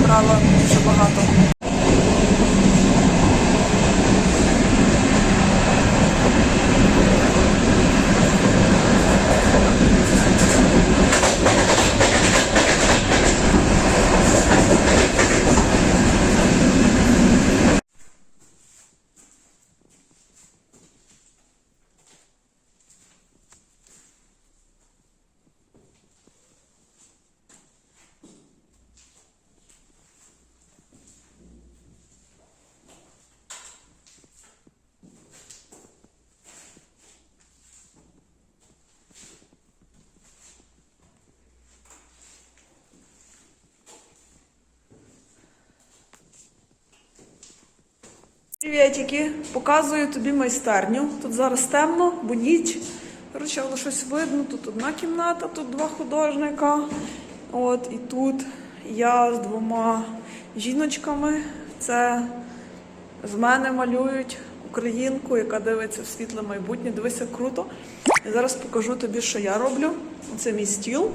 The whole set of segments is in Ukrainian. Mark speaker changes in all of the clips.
Speaker 1: війна дуже багато. Привітики, показую тобі майстерню. Тут зараз темно, бо ніч. Коротше, але щось видно. Тут одна кімната, тут два художника. От і тут я з двома жіночками. Це з мене малюють українку, яка дивиться в світле майбутнє. Дивися круто. Я зараз покажу тобі, що я роблю. Це мій стіл.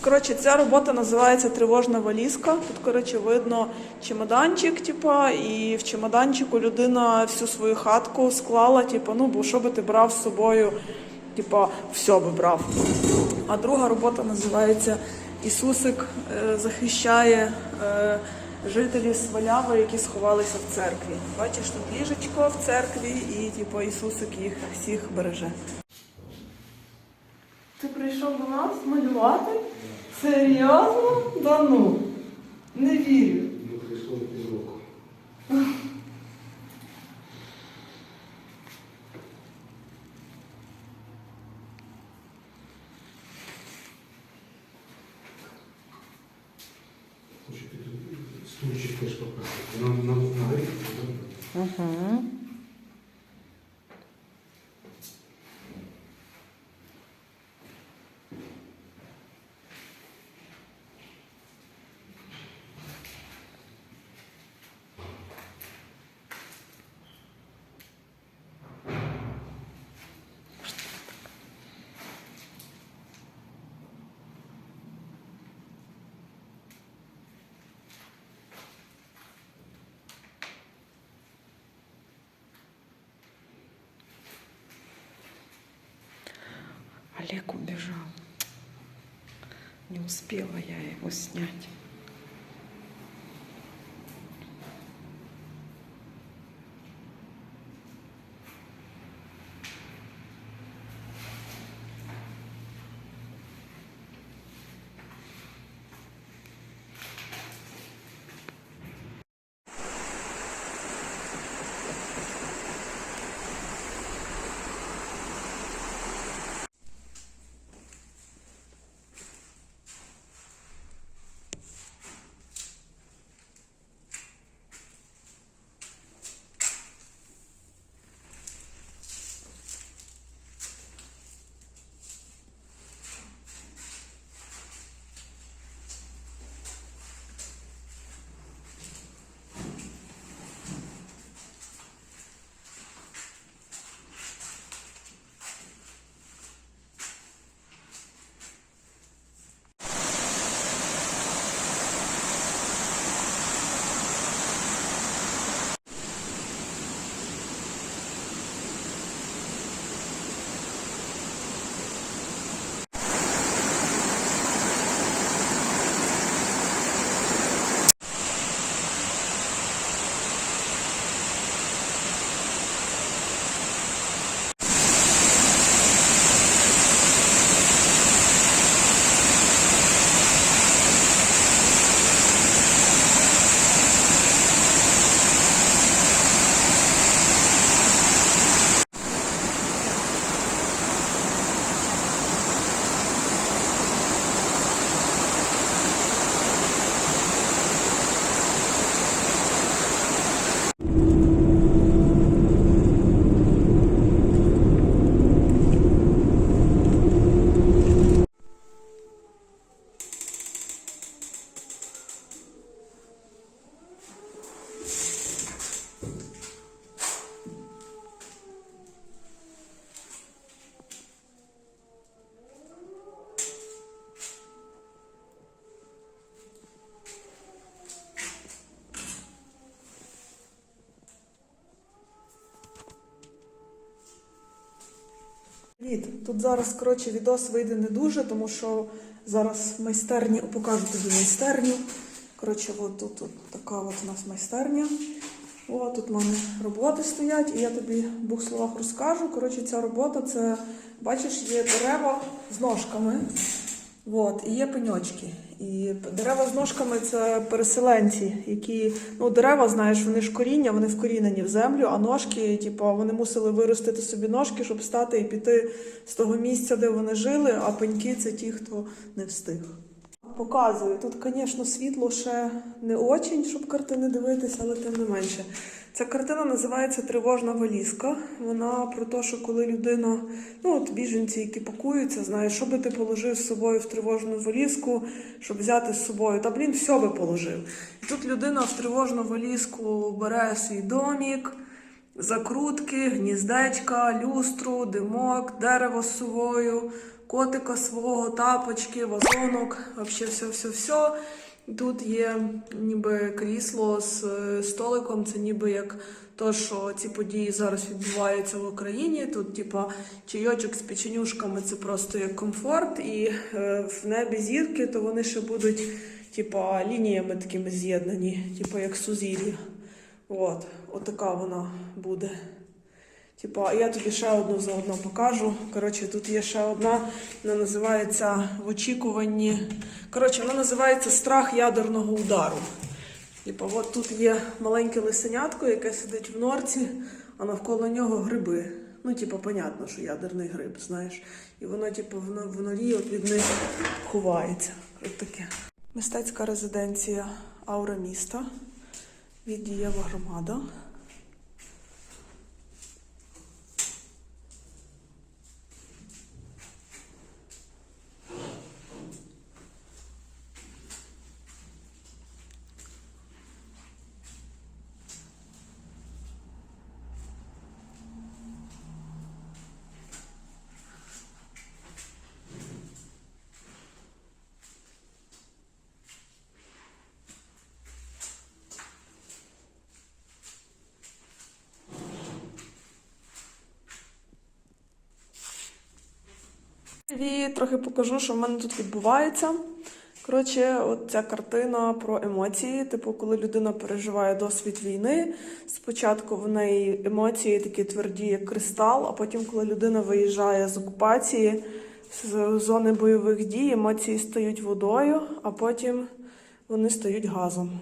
Speaker 1: Коротше, ця робота називається тривожна валізка. Тут, коротше, видно чемоданчик, типа, і в чемоданчику людина всю свою хатку склала, типа, ну, бо що би ти брав з собою, типа, все би брав. А друга робота називається Ісусик е, захищає е, жителів Сваляви, які сховалися в церкві. Бачиш, тут ліжечко в церкві, і типу, Ісусик їх всіх береже. Ти прийшов до нас малювати? Серйозно? Да ну. Не вірю.
Speaker 2: Ну, прийшло півроку. Хочете тут стульчик теж показати? На, на, на ринку, добре?
Speaker 3: Олег убежал. Не успела я его снять.
Speaker 1: Привіт. Тут зараз коротше відос вийде не дуже, тому що зараз майстерні покажу тобі майстерню. Коротше, от тут, от, така от у нас майстерня. О, тут в мене роботи стоять, і я тобі в двох словах розкажу. Коротше, ця робота це, бачиш, є дерева з ножками. От, і є пеньочки. І дерева з ножками це переселенці, які, ну, дерева, знаєш, вони ж коріння, вони вкорінені в землю, а ножки, типу, вони мусили виростити собі ножки, щоб стати і піти з того місця, де вони жили, а пеньки це ті, хто не встиг. Показую. Тут, звісно, світло ще не очень, щоб картини дивитися, але тим не менше. Ця картина називається Тривожна валізка. Вона про те, що коли людина, ну от біженці, які пакуються, знаєш, що би ти положив з собою в тривожну валізку, щоб взяти з собою. Та блін, все би положив. І тут людина в тривожну валізку бере свій домік, закрутки, гніздечка, люстру, димок, дерево з собою, котика свого, тапочки, вазонок, взагалі все-все-все. Тут є ніби крісло з е, столиком, це ніби як то, що ці події зараз відбуваються в Україні. Тут, типа, чайочок з печенюшками це просто як комфорт, і е, в небі зірки, то вони ще будуть, типа, лініями такими з'єднані, типа як сузір'я. От, отака вона буде. Типа, я тобі ще одну заодно покажу. Коротше, тут є ще одна, вона називається в очікуванні. Коротше, вона називається страх ядерного удару. Типа, от тут є маленьке лисенятко, яке сидить в норці, а навколо нього гриби. Ну, типа, понятно, що ядерний гриб, знаєш. І воно, типу, в, но- в норі от від них ховається. От таке. Мистецька резиденція Аура міста. Від Дієва громада. І трохи покажу, що в мене тут відбувається. Коротше, от ця картина про емоції. Типу, коли людина переживає досвід війни, спочатку в неї емоції такі тверді, як кристал, а потім, коли людина виїжджає з окупації, з зони бойових дій, емоції стають водою, а потім вони стають газом.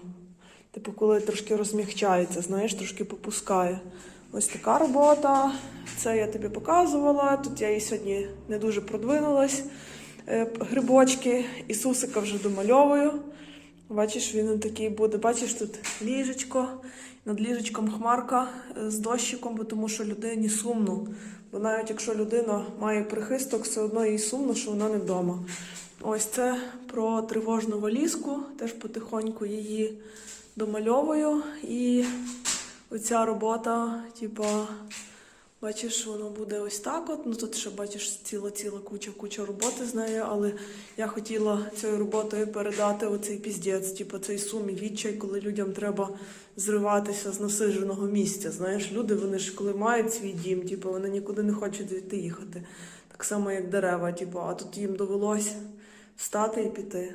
Speaker 1: Типу, коли трошки розмягчається, знаєш, трошки попускає. Ось така робота. Це я тобі показувала. Тут я її сьогодні не дуже продвинулась. Е, Грибочки, Ісусика вже домальовую. Бачиш, він такий буде. Бачиш, тут ліжечко, над ліжечком хмарка е, з дощиком, бо тому що людині сумно. Бо навіть якщо людина має прихисток, все одно їй сумно, що вона не вдома. Ось це про тривожну валізку, теж потихоньку її домальовую. І оця робота, типа, бачиш, воно буде ось так. От. Ну тут ще бачиш ціла-ціла куча куча роботи з нею, але я хотіла цією роботою передати оцей піздець, типу цей сум і відчай, коли людям треба зриватися з насиженого місця. Знаєш, люди вони ж коли мають свій дім, типу, вони нікуди не хочуть звідти їхати. Так само, як дерева, типу, а тут їм довелось встати і піти.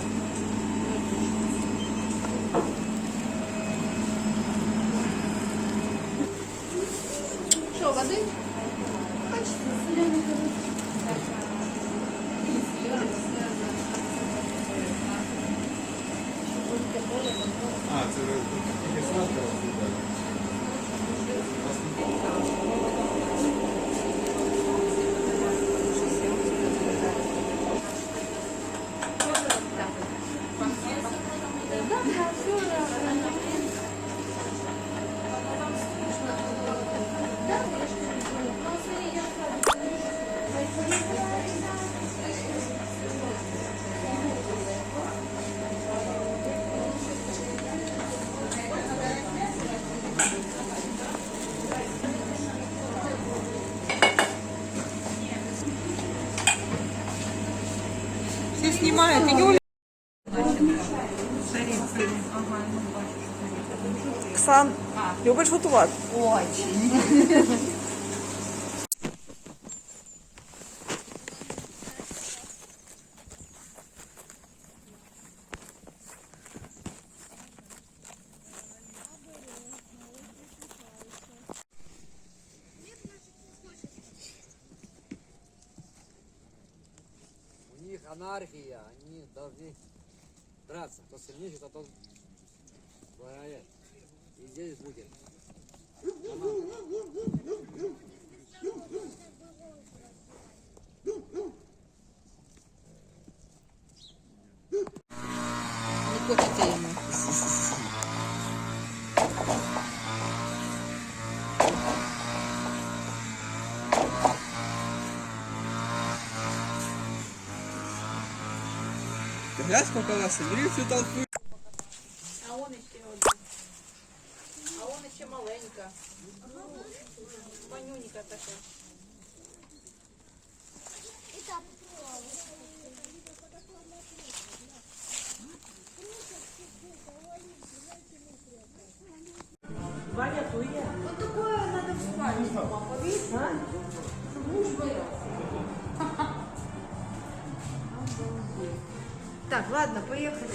Speaker 1: любиш готувати?
Speaker 4: У них анархия, они должны драться. Кто сильнее, то тот проиграет. И здесь будет.
Speaker 3: Не хочется ему.
Speaker 5: Глянь, сколько нас собери всю толпу.
Speaker 3: А он ще один. Маленькая, маленька. Манюнька така.
Speaker 6: І так Ваня, ты я? От такое надо в спальню, ну, папа, видно? Муж боялся. Так, ладно, поехали.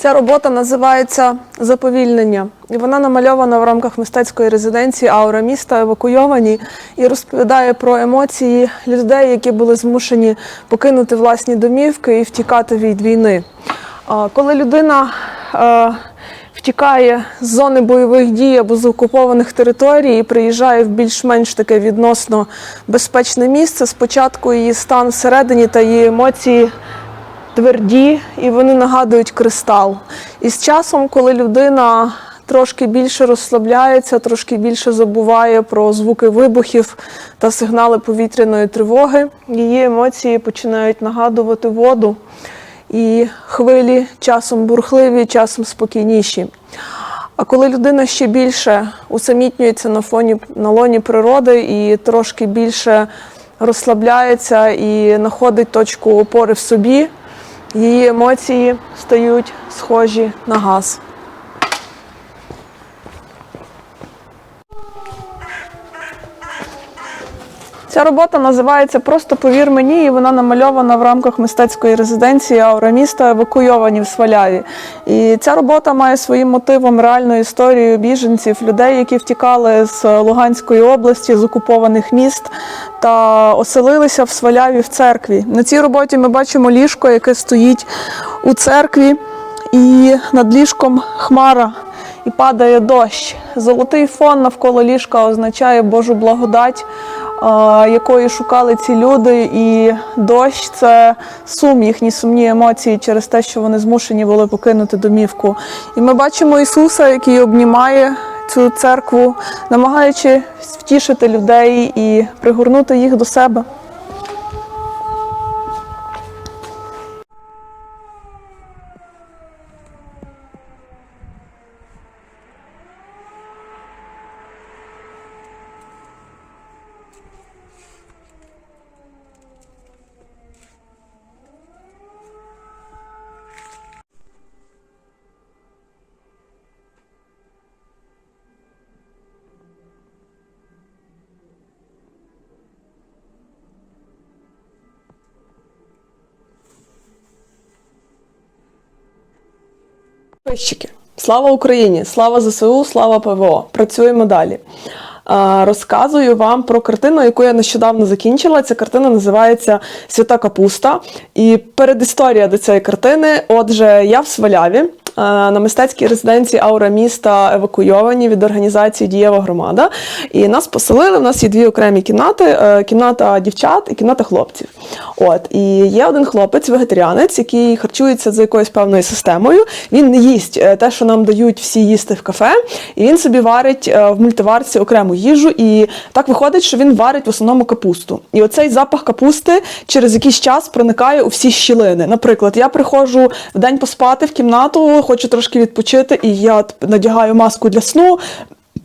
Speaker 1: Ця робота називається Заповільнення, і вона намальована в рамках мистецької резиденції Аура міста евакуйовані і розповідає про емоції людей, які були змушені покинути власні домівки і втікати від війни. Коли людина втікає з зони бойових дій або з окупованих територій і приїжджає в більш-менш таке відносно безпечне місце, спочатку її стан всередині та її емоції тверді і вони нагадують кристал. І з часом, коли людина трошки більше розслабляється, трошки більше забуває про звуки вибухів та сигнали повітряної тривоги, її емоції починають нагадувати воду. І хвилі часом бурхливі, часом спокійніші. А коли людина ще більше усамітнюється на фоні на лоні природи і трошки більше розслабляється і знаходить точку опори в собі, її емоції стають схожі на газ. Ця робота називається Просто повір мені, і вона намальована в рамках мистецької резиденції Аура міста евакуйовані в Сваляві. І ця робота має своїм мотивом реальну історію біженців, людей, які втікали з Луганської області, з окупованих міст та оселилися в Сваляві в церкві. На цій роботі ми бачимо ліжко, яке стоїть у церкві, і над ліжком хмара. І падає дощ. Золотий фон навколо ліжка означає Божу благодать, якої шукали ці люди. І дощ це сум, їхні сумні емоції через те, що вони змушені були покинути домівку. І ми бачимо Ісуса, який обнімає цю церкву, намагаючись втішити людей і пригорнути їх до себе. Підписчики, слава Україні! Слава ЗСУ, слава ПВО! Працюємо далі. Розказую вам про картину, яку я нещодавно закінчила. Ця картина називається Свята Капуста. І передісторія до цієї картини. Отже, я в Сваляві на мистецькій резиденції Аура міста евакуйовані від організації Дієва громада. І нас поселили. У нас є дві окремі кімнати: е, кімната дівчат і кімната хлопців. От і є один хлопець, вегетаріанець, який харчується за якоюсь певною системою. Він не їсть е, те, що нам дають всі їсти в кафе, і він собі варить е, в мультиварці окрему їжу. І так виходить, що він варить в основному капусту. І оцей запах капусти через якийсь час проникає у всі щілини. Наприклад, я приходжу в день поспати в кімнату, хочу трошки відпочити, і я надягаю маску для сну.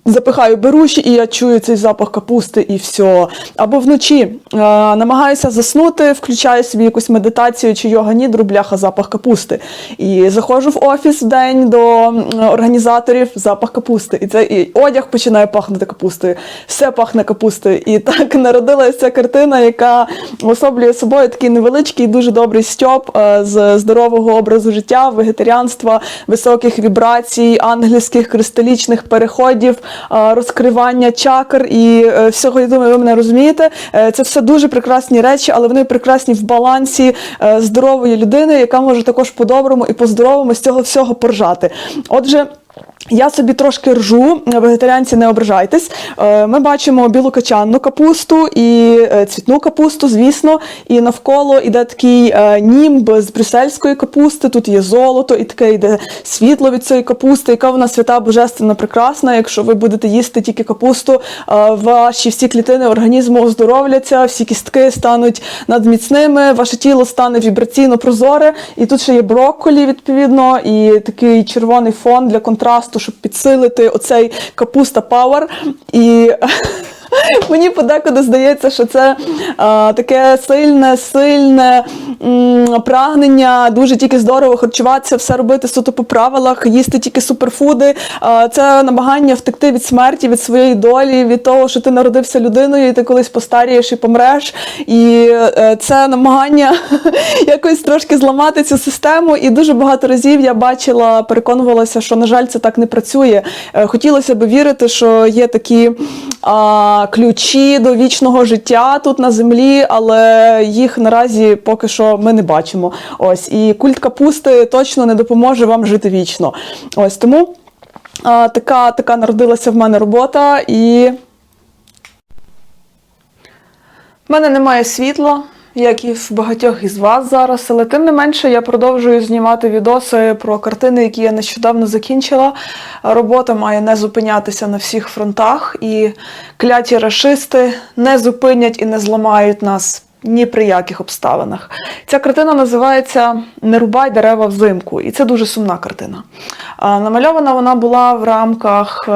Speaker 1: Запихаю беруші, і я чую цей запах капусти, і все. Або вночі е, намагаюся заснути, включаю собі якусь медитацію чи йога нідру, бляха, запах капусти. І заходжу в офіс в день до організаторів, запах капусти. І це і одяг починає пахнути капустою. Все пахне капустою. І так народилася ця картина, яка особлює собою такий невеличкий, дуже добрий стьоп е, з здорового образу життя, вегетаріанства, високих вібрацій, ангельських кристалічних переходів, розкривання чакр і е, всього. Я думаю, ви мене розумієте. Е, Це все дуже прекрасні речі, але вони прекрасні в балансі е, здорової людини, яка може також по-доброму і по-здоровому з цього всього поржати. Отже. Я собі трошки ржу, вегетаріанці не ображайтесь. Е, Ми бачимо білу качанну капусту і е, цвітну капусту, звісно, і навколо іде такий е, німб з брюссельської капусти. Тут є золото, і таке йде світло від цієї капусти, яка вона свята, божественна, прекрасна. Якщо ви будете їсти тільки капусту, ваші всі клітини організму оздоровляться, всі кістки стануть надміцними, ваше тіло стане вібраційно прозоре. І тут ще є брокколі, відповідно, і такий червоний фон для контрасту, щоб підсилити оцей капуста пауер. І Мені подекуди здається, що це а, таке сильне, сильне м, прагнення, дуже тільки здорово харчуватися, все робити суто по правилах, їсти тільки суперфуди. А, це намагання втекти від смерті, від своєї долі, від того, що ти народився людиною, і ти колись постарієш і помреш. І е, це намагання якось трошки зламати цю систему. І дуже багато разів я бачила, переконувалася, що на жаль, це так не працює. Е, Хотілося б вірити, що є такі а, ключі до вічного життя тут на землі, але їх наразі поки що ми не бачимо. Ось і культ капусти точно не допоможе вам жити вічно. Ось тому а, така, така народилася в мене робота і. В мене немає світла, як і в багатьох із вас зараз, але тим не менше я продовжую знімати відоси про картини, які я нещодавно закінчила. Робота має не зупинятися на всіх фронтах, і кляті рашисти не зупинять і не зламають нас. Ні при яких обставинах. Ця картина називається Не рубай дерева взимку, і це дуже сумна картина. Намальована вона була в рамках е,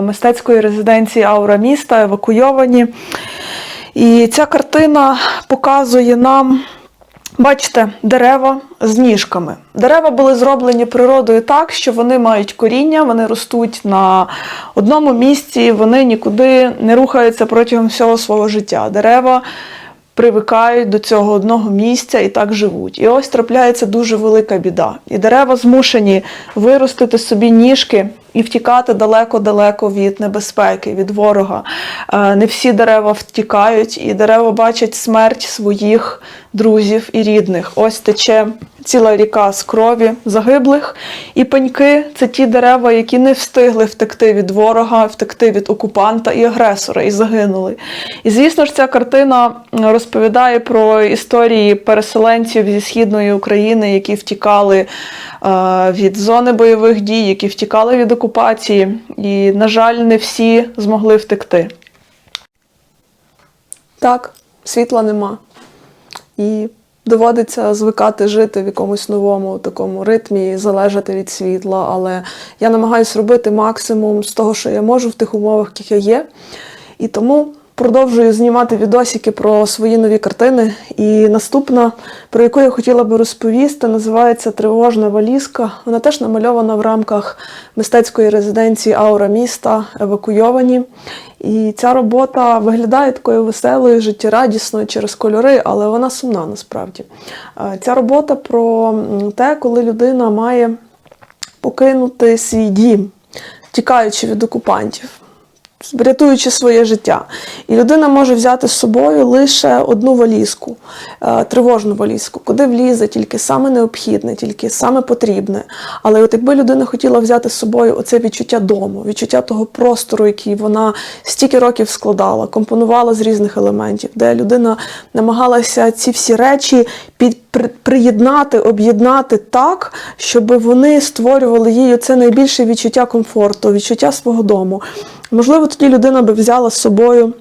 Speaker 1: мистецької резиденції Аура міста, евакуйовані. І ця картина показує нам, бачите, дерева з ніжками. Дерева були зроблені природою так, що вони мають коріння, вони ростуть на одному місці, вони нікуди не рухаються протягом всього свого життя. Дерева привикають до цього одного місця і так живуть. І ось трапляється дуже велика біда. І дерева змушені виростити собі ніжки і втікати далеко-далеко від небезпеки, від ворога. Е, Не всі дерева втікають, і дерева бачать смерть своїх друзів і рідних. Ось тече ціла ріка з крові загиблих. І пеньки це ті дерева, які не встигли втекти від ворога, втекти від окупанта і агресора, і загинули. І звісно ж, ця картина розповідає про історії переселенців зі східної України, які втікали е, від зони бойових дій, які втікали від окупації. І, на жаль, не всі змогли втекти. Так, світла нема. І доводиться звикати жити в якомусь новому такому ритмі, залежати від світла. Але я намагаюся робити максимум з того, що я можу в тих умовах, яких я є. І тому продовжую знімати відосики про свої нові картини. І наступна, про яку я хотіла би розповісти, називається Тривожна валізка. Вона теж намальована в рамках мистецької резиденції Аура міста, евакуйовані. І ця робота виглядає такою веселою, життєрадісною через кольори, але вона сумна насправді. Е, Ця робота про те, коли людина має покинути свій дім, тікаючи від окупантів. Рятуючи своє життя. І людина може взяти з собою лише одну валізку, е, тривожну валізку, куди влізе тільки саме необхідне, тільки саме потрібне. Але от якби людина хотіла взяти з собою оце відчуття дому, відчуття того простору, який вона стільки років складала, компонувала з різних елементів, де людина намагалася ці всі речі під приєднати, об'єднати так, щоб вони створювали їй це найбільше відчуття комфорту, відчуття свого дому. Можливо, тоді людина би взяла з собою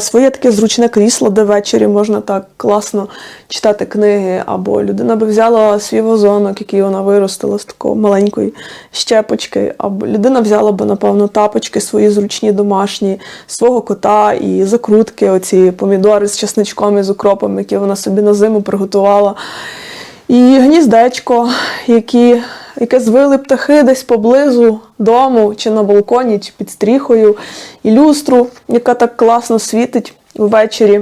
Speaker 1: своє таке зручне крісло, де ввечері можна так класно читати книги, або людина би взяла свій вазонок, який вона виростила з такої маленької щепочки, або людина взяла би, напевно, тапочки свої зручні домашні, свого кота і закрутки, оці помідори з чесничком і з укропом, які вона собі на зиму приготувала. І гніздечко, які, яке звили птахи десь поблизу дому, чи на балконі, чи під стріхою, і люстру, яка так класно світить ввечері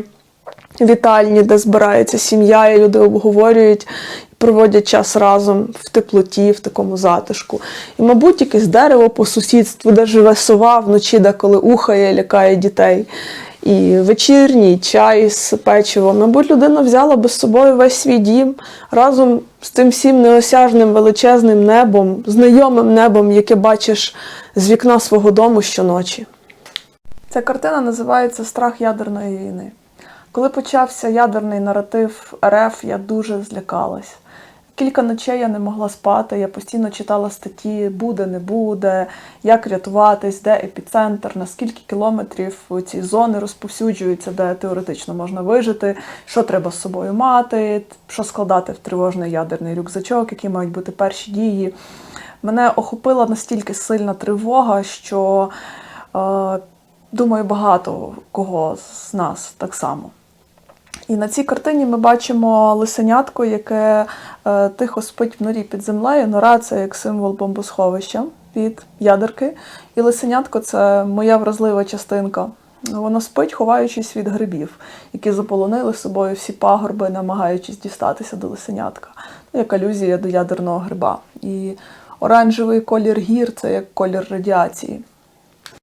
Speaker 1: в вітальні, де збирається сім'я, і люди обговорюють, проводять час разом в теплоті, в такому затишку. І, мабуть, якесь дерево по сусідству, де живе сова вночі, деколи ухає, лякає дітей. І вечірній чай з печивом. Мабуть, людина взяла би з собою весь свій дім разом з тим всім неосяжним величезним небом, знайомим небом, яке бачиш з вікна свого дому щоночі. Ця картина називається Страх ядерної війни. Коли почався ядерний наратив РФ, я дуже злякалась. Кілька ночей я не могла спати, я постійно читала статті, буде, не буде, як рятуватись, де епіцентр, на скільки кілометрів ці зони розповсюджуються, де теоретично можна вижити, що треба з собою мати, що складати в тривожний ядерний рюкзачок, які мають бути перші дії. Мене охопила настільки сильна тривога, що е, думаю, багато кого з нас так само. І на цій картині ми бачимо лисенятко, яке е, тихо спить в норі під землею. Нора це як символ бомбосховища від ядерки. І лисенятко це моя вразлива частинка. Воно спить, ховаючись від грибів, які заполонили собою всі пагорби, намагаючись дістатися до лисенятка. Ну, як алюзія до ядерного гриба. І оранжевий колір гір це як колір радіації.